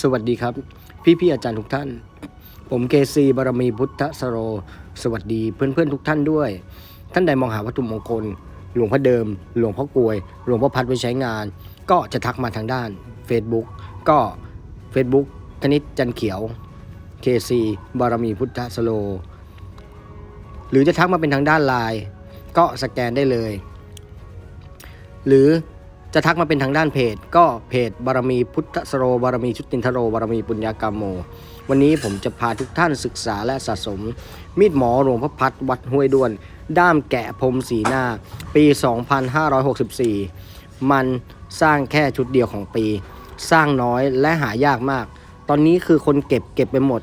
สวัสดีครับพี่พี่ๆอาจารย์ทุกท่าน ผมเกซีบารมีพุทธสโร สวัสดีเพื่อนเพื่อนๆทุกท่านด้วย ท่านใดมองหาวัตถุมงคล หลวงพ่อเดิม หลวงพ่อกลวย หลวงพ่อพัดไว้ใช้งาน ก็จะทักมาทางด้าน Facebook ก็ Facebook ธนิตจันเขียว KC บารมีพุทธสโล หรือจะทักมาเป็นทางด้านไลน์ก็สแกนได้เลย หรือ จะทักมาเป็นทางด้านเพจ ก็เพจบารมีพุทธสโรบารมีชุตินทโรบารมีปุญญากรรมโม วันนี้ผมจะพาทุกท่านศึกษาและสะสม มีดหมอหลวงพ่อพัดวัดห้วยด้วน ด้ามแกะพรมสีหน้า ปี 2564 มันสร้างแค่ชุดเดียวของปี สร้างน้อยและหายากมาก ตอนนี้คือคนเก็บเก็บไปหมด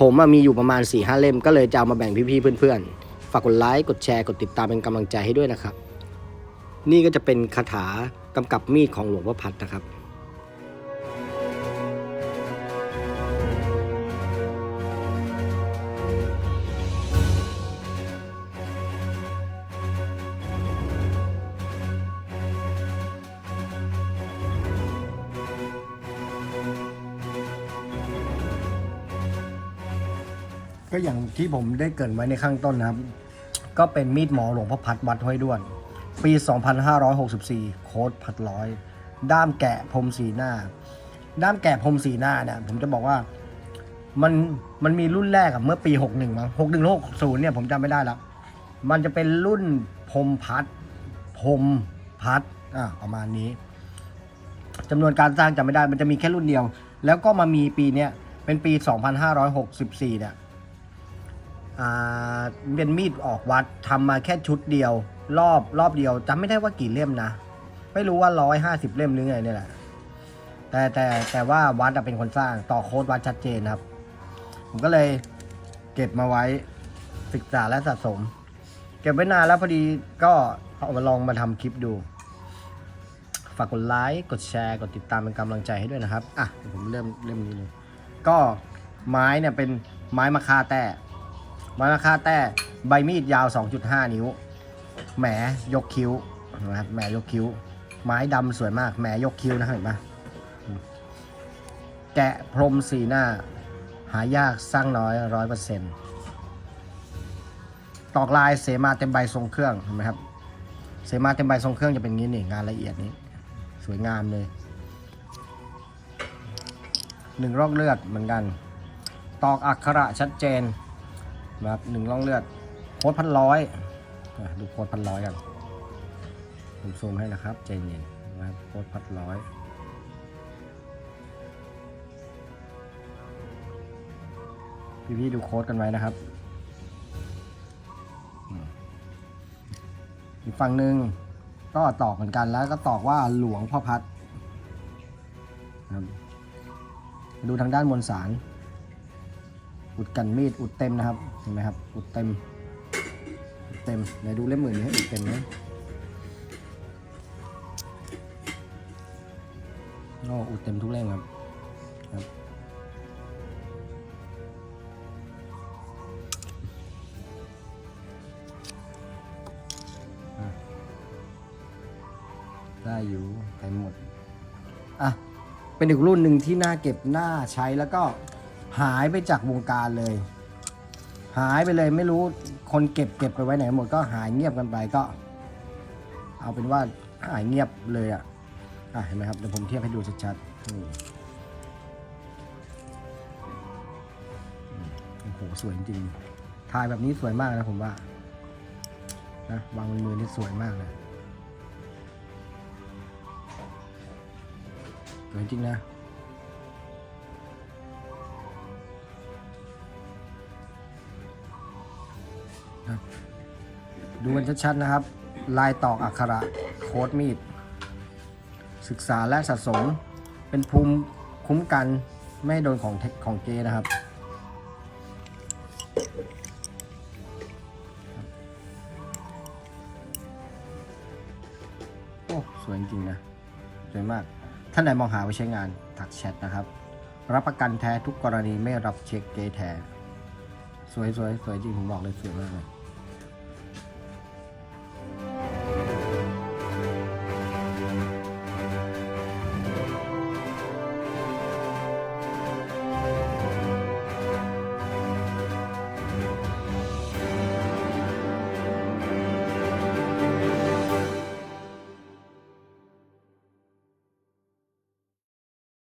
ผมมีอยู่ประมาณ 4-5 เล่มก็เลยจะเอามาแบ่งพี่ๆเพื่อนๆ ฝากกดไลค์กดแชร์กดติดตามเป็นกำลังใจให้ด้วยนะครับ นี่ก็จะเป็นคาถา กำกับมีดของหลวงพ่อพัดนะครับก็อย่างที่ผมได้เกรินไว้ในข้างต้นนะครับ ก็เป็นมีดหมอหลวงพ่อพัดวัดห้วยด้วน ปี 2564 โค้ดพัดร้อย ด้ามแกะพรมสีหน้า ด้ามแกะพรมสีหน้าเนี่ย ผมจะบอกว่ามันมันมีรุ่นแรกอะเมื่อปี 61มั้ง61หรือ60เนี่ยผมจำไม่ได้แล้ว มันจะเป็นรุ่นพรมพัดพรมพัดอะประมาณนี้จำนวนการสร้างจำไม่ได้ มันจะมีแค่รุ่นเดียว แล้วก็มามีปีเนี้ยเป็นปี 2564เนี่ยอ่า เป็นมีดออกวัดทำมาแค่ชุดเดียว รอบรอบเดียวจำไม่ได้ว่ากี่เล่มนะ ไม่รู้ว่าร้อยห้าสิบเล่มหรือไงเนี่ยแหละแต่แต่แต่ว่าวัดเป็นคนสร้างต่อโค้ดวัดชัดเจนครับ ผมก็เลยเก็บมาไว้ศึกษาและสะสม เก็บไว้นานแล้วพอดีก็เอามาลองมาทำคลิปดู ฝากกดไลค์กดแชร์กดติดตามเป็นกำลังใจให้ด้วยนะครับ อะผมเริ่มเริ่มนี้เลย ก็ไม้เนี่ยเป็นไม้มะค่าแต้ ม้มะค่าแต้ใบมีดยาว 2.5 นิ้ว แหมยกคิ้วนะครับแหมยกคิ้ว ไม้ดำสวยมากแหมยกคิ้วนะเห็นปะอืมแกะพรมสีหน้า หายากสร้างน้อยร้อยเปอร์เซ็นต์ตอกลายเสมาเต็มใบทรงเครื่องเห็นไหมครับ เสมาเต็มใบทรงเครื่องจะเป็นงี้นี่งานละเอียดนี้ สวยงามเลยหนึ่งร่องเลือดเหมือนกัน ตอกอักขระชัดเจน นะครับหนึ่งร่องเลือดโค้ดพันร้อยดูโค้ดพันร้อยกันผมซูมให้นะครับใจเย็นนะครับโค้ดพันร้อยพี่ๆดูโค้ดกันไว้นะครับอีกฝั่งหนึ่งก็ตอกเหมือนกันแล้วก็ตอกว่าหลวงพ่อพัดดูทางด้านมวลสาร อุดกันมีดอุดเต็มนะครับเห็นไหมครับ อุดเต็มเต็มไหนดูเล่มหมื่นนี้ให้อุดเต็มนะโอ้อุดเต็มทุกเล่มครับครับได้อยู่เต็มหมดอะเป็นอีกรุ่นหนึ่งที่น่าเก็บน่าใช้แล้วก็ หายไปจากวงการเลย หายไปเลยไม่รู้คนเก็บเก็บไปไว้ไหนหมดก็หายเงียบกันไปก็ เอาเป็นว่าหายเงียบเลยอะอะเห็นไหมครับเดี๋ยวผมเทียบให้ดูชัดๆนี่โอ้โหสวยจริงถ่ายแบบนี้สวยมากนะผมว่านะวางบนมือนี่สวยมากเลยสวยจริงนะ ดูกันชัดๆนะครับ ลายตอกอักขระโค้ดมีด ศึกษาและสะสม เป็นภูมิคุ้มกันไม่โดนของของเกนะครับ โอ้ สวยจริงๆนะ สวยมากท่านใดมองหาไว้ใช้งานถักแชทนะครับ รับประกันแท้ทุกกรณีไม่รับเช็คเกแท้ สวยๆสวยจริงผมบอกเลยสวยมากเลย